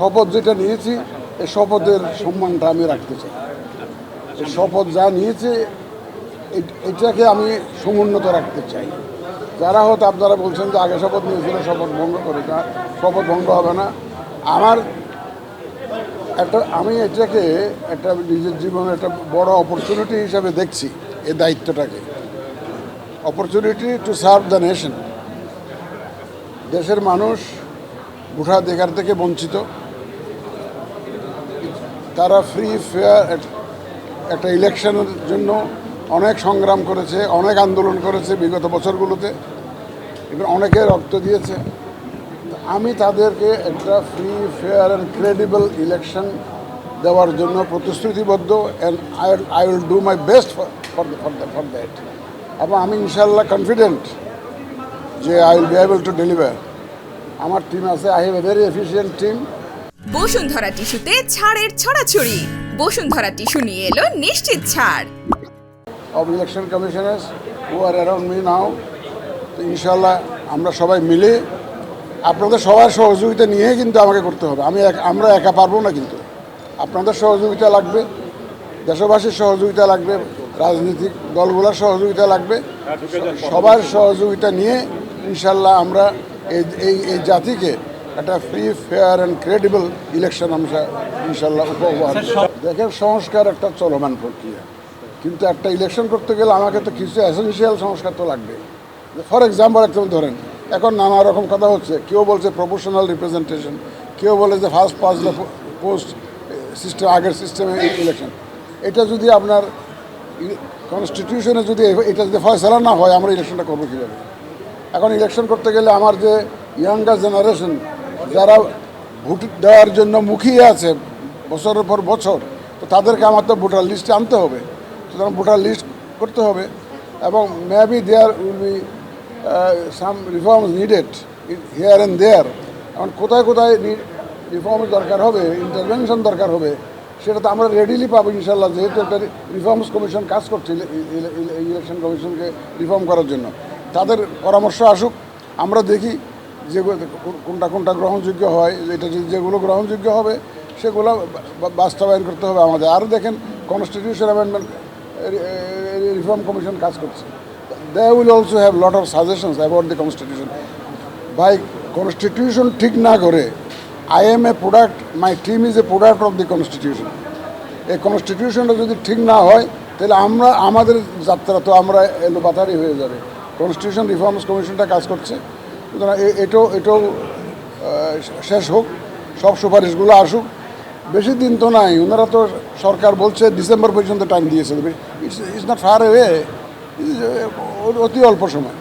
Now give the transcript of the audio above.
শপথ যেটা নিয়েছি, এই শপথের সম্মানটা আমি রাখতে চাই। এই শপথ যা নিয়েছে এটাকে আমি সমুন্নত রাখতে চাই। যারা হয়তো আপনারা বলছেন যে আগে শপথ নিয়েছিল, শপথ ভঙ্গ করে না শপথ ভঙ্গ হবে না। আমার একটা, আমি এটাকে একটা নিজের জীবনে একটা বড় অপরচুনিটি হিসাবে দেখছি, এই দায়িত্বটাকে। Opportunity to serve the nation দেশের মানুষ ভোটাধিকার থেকে বঞ্চিত। তারা ফ্রি ফেয়ার একটা ইলেকশনের জন্য অনেক সংগ্রাম করেছে, অনেক আন্দোলন করেছে বিগত বছরগুলোতে। এবং অনেকে রক্ত দিয়েছে। আমি তাদেরকে একটা free fair and credible election দেওয়ার জন্য প্রতিশ্রুতিবদ্ধ and I I will do my best for for for for that এবং আমি ইনশাল্লাহ কনফিডেন্ট যে I will be able to deliver আমার টিম আছে I have a very efficient team Bashundhara টিস্যুতে ছাড়ের ছড়াছড়ি। বসুন্ধরা টিস্যু নিয়ে এলো নিশ্চিত ছাড়। Election commissioners who are around me now, তো ইনশাল্লাহ আমরা সবাই মিলে আপনাদের সবার সহযোগিতা নিয়ে কিন্তু আমাকে করতে হবে। আমি আমরা একা পারব না কিন্তু। আপনাদের সহযোগিতা লাগবে, দেশবাসীর সহযোগিতা লাগবে, রাজনৈতিক দলগুলোর সহযোগিতা লাগবে। সবার সহযোগিতা নিয়ে ইনশাল্লাহ আমরা এই এই জাতিকে একটা free fair and credible election আমরা ইনশাল্লাহ উপহার দেখেন সংস্কার একটা চলমান প্রক্রিয়া। কিন্তু একটা ইলেকশন করতে গেলে আমাকে তো কিছু অ্যাসেন্সিয়াল সংস্কার তো লাগবে। ফর এক্সাম্পল একটা ধরেন এখন নানা রকম কথা হচ্ছে। কেউ বলছে প্রফেশনাল রিপ্রেজেন্টেশন কেউ বলে যে first past the post system আগের সিস্টেমে ইলেকশন এটা যদি আপনার কনস্টিটিউশনে যদি এটা যদি ফয়সলা না হয় আমরা ইলেকশনটা করব কীভাবে? এখন ইলেকশন করতে গেলে আমার যে ইয়াঙ্গার জেনারেশন যারা ভোট দেওয়ার জন্য মুখিয়ে আছে বছরের পর বছর, তো তাদেরকে আমার তো ভোটার লিস্টে আনতে হবে। সুতরাং ভোটার লিস্ট করতে হবে এবং maybe there will be some reforms needed here and there এখন কোথায় কোথায় রিফর্মস দরকার হবে ইন্টারভেনশন দরকার হবে, সেটা তো আমরা রেডিলি পাবো ইনশাল্লাহ যেহেতু একটা রিফর্মস কমিশন কাজ করছে ইলেকশন কমিশনকে রিফর্ম করার জন্য। তাদের পরামর্শ আসুক, আমরা দেখি যে কোনটা কোনটা গ্রহণযোগ্য হয়, এটা যেগুলো গ্রহণযোগ্য হবে, সেগুলো বাস্তবায়ন করতে হবে আমাদের। আর দেখেন কনস্টিটিউশন অ্যামেন্ডমেন্ট রিফর্ম কমিশন কাজ করছে। They will also have lot of suggestions about the constitution ভাই কনস্টিটিউশন ঠিক না করে I am a product my team is a product of the constitution এই কনস্টিটিউশনটা যদি ঠিক না হয়, তাহলে আমরা, আমাদের যাত্রা তো আমরা এলোপাতারি হয়ে যাবে। কনস্টিটিউশন রিফর্মস কমিশনটা কাজ করছে। সুতরাং এটো এটাও এটাও শেষ হোক, সব সুপারিশগুলো আসুক। বেশি দিন তো নাই, ওনারা তো সরকার বলছে ডিসেম্বর পর্যন্ত টাইম দিয়েছে। It's it's not far way অতি অল্প সময়।